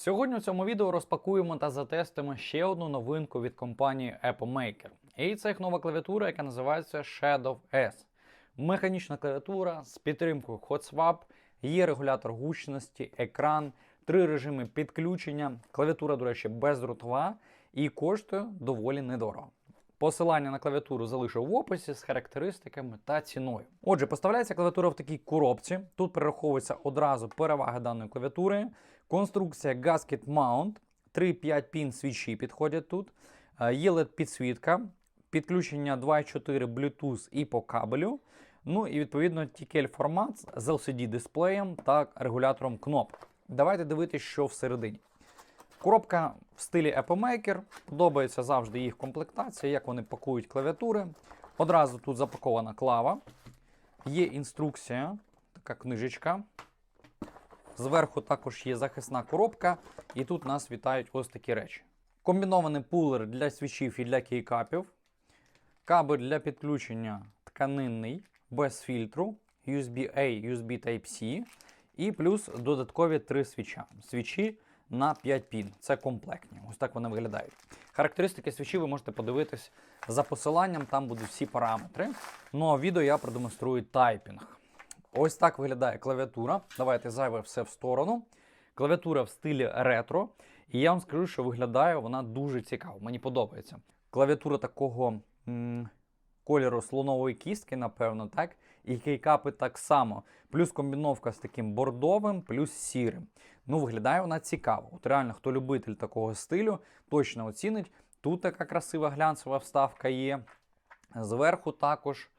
Сьогодні у цьому відео розпакуємо та затестимо ще одну новинку від компанії Apple Maker. І це їх нова клавіатура, яка називається Shadow S. Механічна клавіатура з підтримкою HotSwap, є регулятор гучності, екран, три режими підключення. Клавіатура, до речі, бездротова і коштує доволі недорого. Посилання на клавіатуру залишу в описі з характеристиками та ціною. Отже, поставляється клавіатура в такій коробці. Тут перераховуються одразу переваги даної клавіатури. Конструкція Gasket Mount, 3-5 пін свічі підходять тут. Е, Є LED підсвітка, підключення 2.4 Bluetooth і по кабелю. Ну і відповідно TKL формат з LCD дисплеєм та регулятором кнопок. Давайте дивитися, що всередині. Коробка в стилі Apple Maker. Подобається завжди їх комплектація, як вони пакують клавіатури. Одразу тут запакована клава. Є інструкція, така книжечка. Зверху також є захисна коробка, і тут нас вітають ось такі речі. Комбінований пулер для свічів і для кейкапів. Кабель для підключення тканинний, без фільтру, USB-A, USB Type-C. І плюс додаткові три свіча. Свічі на 5 пін. Це комплектні. Ось так вони виглядають. Характеристики свічі ви можете подивитись за посиланням, там будуть всі параметри. Ну а відео я продемонструю тайпінг. Ось так виглядає клавіатура. Давайте зайве все в сторону. Клавіатура в стилі ретро. І я вам скажу, що виглядає вона дуже цікаво. Мені подобається. Клавіатура такого м- кольору слонової кістки, напевно, так. І кейкапи так само. Плюс комбіновка з таким бордовим, плюс сірим. Ну, виглядає вона цікаво. От реально, хто любитель такого стилю, точно оцінить. Тут така красива глянцева вставка є. Зверху також.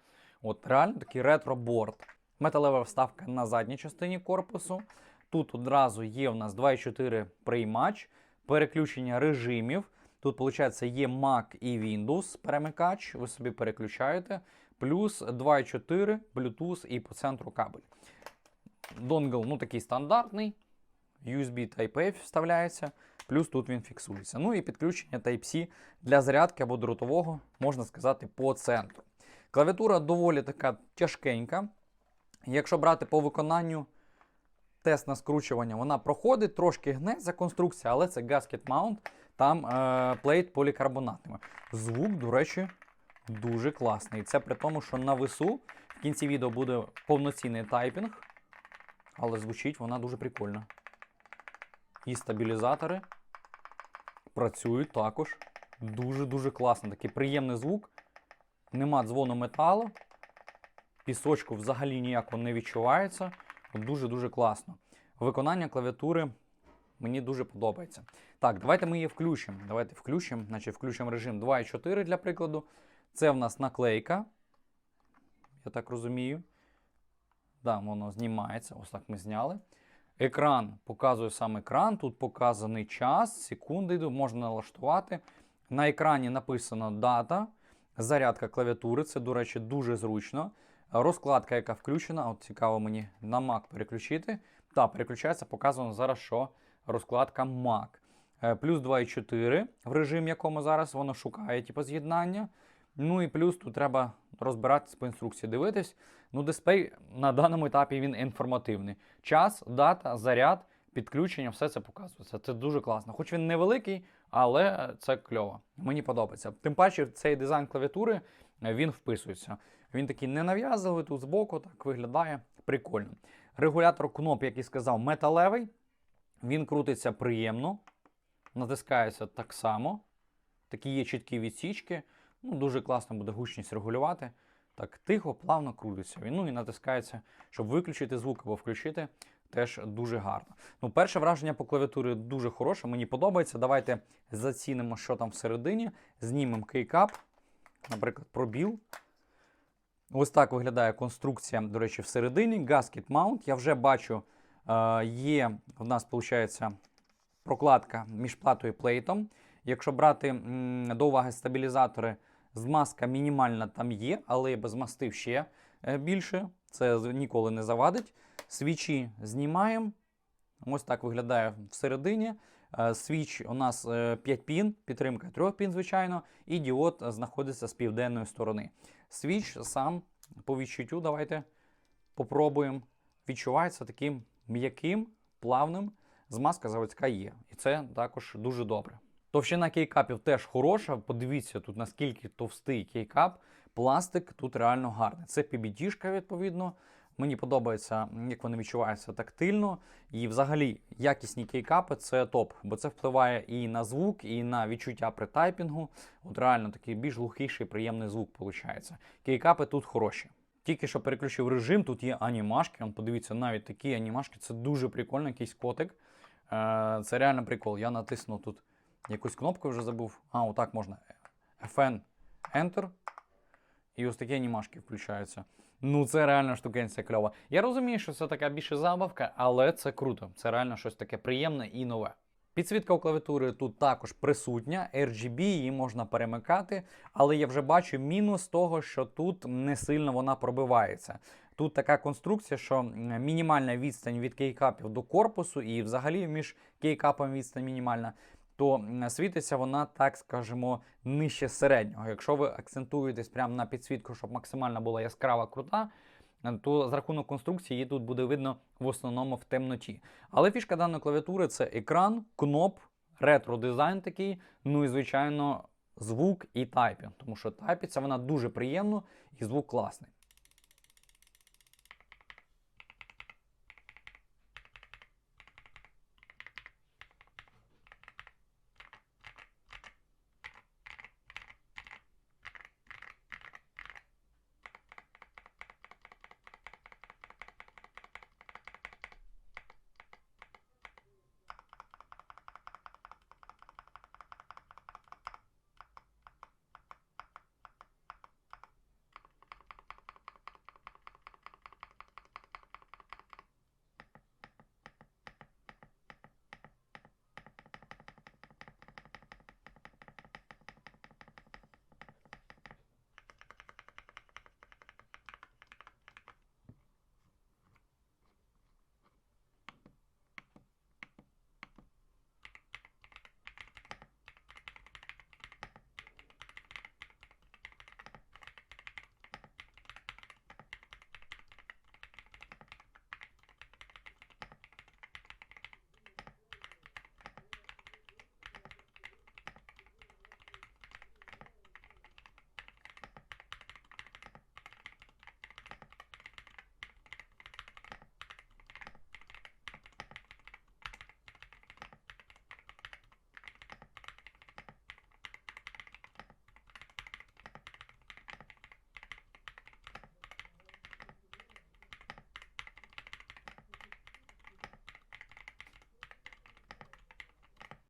От реально такий ретро-борд. Металева вставка на задній частині корпусу. Тут одразу є у нас 2.4 приймач, переключення режимів. Тут, виходить, є Mac і Windows перемикач, ви собі переключаєте. Плюс 2.4 Bluetooth і по центру кабель. Донгл, ну такий стандартний. USB Type-A вставляється, плюс тут він фіксується. Ну і підключення Type-C для зарядки або дротового, можна сказати, по центру. Клавіатура доволі така тяжкенька. Якщо брати по виконанню тест на скручування, вона проходить, трошки гнеться конструкція, але це Gasket Mount, там е, плейт полікарбонатними. Звук, до речі, дуже класний. Це при тому, що на весу в кінці відео буде повноцінний тайпінг, але звучить вона дуже прикольно. І стабілізатори працюють також дуже-дуже класно. Такий приємний звук. Нема дзвону металу. Пісочку взагалі ніякого не відчувається. Дуже-дуже класно. Виконання клавіатури мені дуже подобається. Так, давайте ми її включимо. Давайте включимо, значить включимо режим 2.4 для прикладу. Це в нас наклейка. Я так розумію. Да, воно знімається. Ось так ми зняли. Екран показує сам екран. Тут показаний час, секунди можна налаштувати. На екрані написано дата, зарядка клавіатури. Це, до речі, дуже зручно. Розкладка, яка включена, от цікаво мені на Mac переключити. Та, переключається, показано зараз, що розкладка Mac. Е, Плюс 2.4 в режимі, якому зараз воно шукає типу, з'єднання. Ну і плюс тут треба розбиратися по інструкції, дивитись. Ну, дисплей на даному етапі він інформативний. Час, дата, заряд, підключення, все це показується. Це дуже класно. Хоч він невеликий, але це кльово. Мені подобається. Тим паче, цей дизайн клавіатури він вписується. Він такий ненав'язливий, тут збоку так виглядає прикольно. Регулятор кноп, як і сказав, металевий. Він крутиться приємно, натискається так само. Такі є чіткі відсічки. Ну, дуже класно буде гучність регулювати. Так, тихо, плавно крутиться. Він ну і натискається, щоб виключити звук або включити. Теж дуже гарно. Ну, перше враження по клавіатурі дуже хороше, мені подобається. Давайте зацінимо, що там всередині. Знімемо кейкап, наприклад, пробіл. Ось так виглядає конструкція, до речі, всередині. Gasket Mount. Я вже бачу, е, є в нас, виходить, прокладка між платою і плейтом. Якщо брати до уваги стабілізатори, змазка мінімальна там є, але без мастив ще е, більше. Це ніколи не завадить. Свічі знімаємо. Ось так виглядає всередині. Е, Свіч у нас 5 пін, підтримка 3 пін, звичайно, і діод знаходиться з південної сторони. Свіч сам по відчуттю, давайте попробуємо. Відчувається таким м'яким, плавним. змазка заводська є. І це також дуже добре. Товщина кейкапів теж хороша. Подивіться тут наскільки товстий кейкап. Пластик тут реально гарний. Це PBT-шка, відповідно. Мені подобається, як вони відчуваються тактильно. І взагалі якісні кейкапи це топ, бо це впливає і на звук, і на відчуття при тайпінгу. От реально такий більш глухіший, приємний звук виходить. Кейкапи тут хороші. Тільки що переключив режим, тут є анімашки. Он, подивіться, навіть такі анімашки. Це дуже прикольно, якийсь котик. Е, Це реально прикол. Я натиснув тут якусь кнопку, вже забув. А, отак можна. FN Enter. І ось такі анімашки включаються. Ну, це реально штукенція кльова. Я розумію, що це така більше забавка, але це круто. Це реально щось таке приємне і нове. Підсвітка у клавіатури тут також присутня, RGB, її можна перемикати, але я вже бачу мінус того, що тут не сильно вона пробивається. Тут така конструкція, що мінімальна відстань від кейкапів до корпусу, і взагалі між кейкапами відстань мінімальна, то світиться вона, так скажемо, нижче середнього. Якщо ви акцентуєтесь прямо на підсвітку, щоб максимально була яскрава крута, е, то з рахунок конструкції її тут буде видно в основному в темноті. Але фішка даної клавіатури це екран, кноп, ретро-дизайн такий, ну і звичайно звук і тайпінг, тому що тайпиться вона дуже приємно і звук класний.